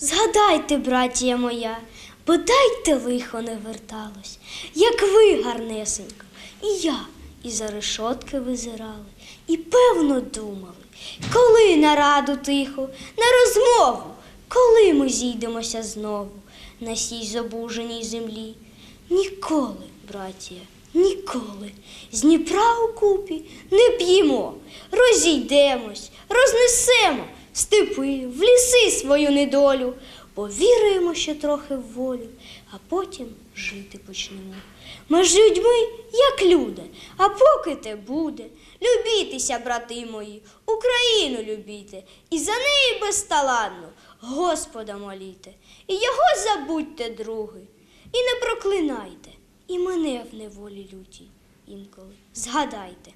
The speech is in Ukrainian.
Згадайте, братія моя, бодайте лихо не верталось, як ви гарнесенько, і я, і за решотки визирали, і певно думали, коли на раду тиху, на розмову, коли ми зійдемося знову на сій забуженій землі. Ніколи, братія, ніколи з Дніпра у купі не п'ємо, розійдемось, рознесемо степи, в ліси свою недолю, повіруємо ще трохи в волю, а потім жити почнемо. Ми ж людьми, як люди, а поки те буде. Любітеся, брати мої, Україну любіте, і за неї безталанно Господа моліте, і його забудьте, други, і не проклинайте, і мене в неволі лютій інколи. Згадайте.